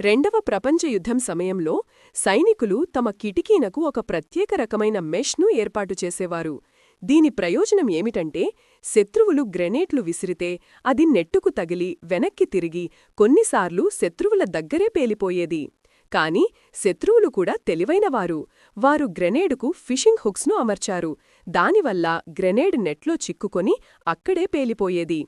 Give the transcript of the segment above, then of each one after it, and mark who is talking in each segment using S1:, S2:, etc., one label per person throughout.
S1: రెండవ ప్రపంచ యుద్ధం సమయంలో సైనికులు తమ కిటికీనకు ఒక ప్రత్యేక రకమైన మెష్ను ఏర్పాటు చేసేవారు. దీని ప్రయోజనం ఏమిటంటే శత్రువులు గ్రెనేట్లు విసిరితే అది నెట్టుకు తగిలి వెనక్కి తిరిగి కొన్నిసార్లు శత్రువుల దగ్గరే పేలిపోయేది. కాని శత్రువులు కూడా తెలివైనవారు. వారు గ్రెనేడుకు ఫిషింగ్ హుక్స్ను అమర్చారు. దానివల్ల గ్రెనేడ్ నెట్లో చిక్కుకొని అక్కడే పేలిపోయేది.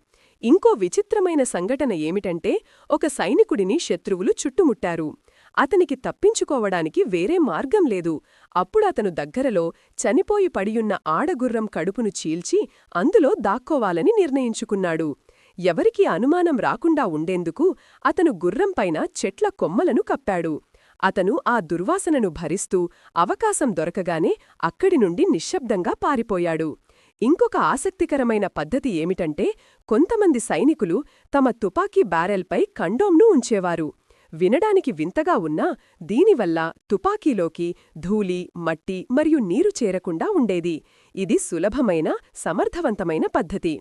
S1: ఇంకో విచిత్రమైన సంఘటన ఏమిటంటే ఒక సైనికుడిని శత్రువులు చుట్టుముట్టారు. అతనికి తప్పించుకోవడానికి వేరే మార్గం లేదు. అప్పుడతను దగ్గరలో చనిపోయి పడియున్న ఆడగుర్రం కడుపును చీల్చి అందులో దాక్కోవాలని నిర్ణయించుకున్నాడు. ఎవరికీ అనుమానం రాకుండా ఉండేందుకు అతను గుర్రంపైన చెట్ల కొమ్మలను కప్పాడు. అతను ఆ దుర్వాసనను భరిస్తూ అవకాశం దొరకగానే అక్కడి నుండి నిశ్శబ్దంగా పారిపోయాడు. ఇంకొక ఆసక్తికరమైన పద్ధతి ఏమిటంటే కొంతమంది సైనికులు తమ తుపాకీ బ్యారెల్పై కండోమ్ను ఉంచేవారు. వినడానికి వింతగా ఉన్నా దీనివల్ల తుపాకీలోకి ధూళి మట్టి మరియు నీరు చేరకుండా ఉండేది. ఇది సులభమైన సమర్థవంతమైన పద్ధతి.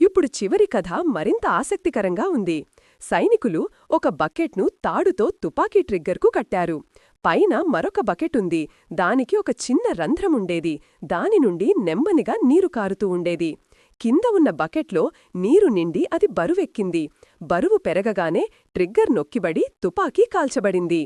S1: ఇప్పుడు చివరి కథ మరింత ఆసక్తికరంగా ఉంది. సైనికులు ఒక బకెట్ను తాడుతో తుపాకీ ట్రిగ్గర్కు కట్టారు. పైన మరొక బకెట్ ఉంది. దానికి ఒక చిన్న రంధ్రముండేది దాని నుండి నెమ్మదిగా నీరు కారుతూ ఉండేది. కింద ఉన్న బకెట్లో నీరు నిండి అది బరువెక్కింది. బరువు పెరగగానే ట్రిగ్గర్ నొక్కిబడి తుపాకీ కాల్చబడింది.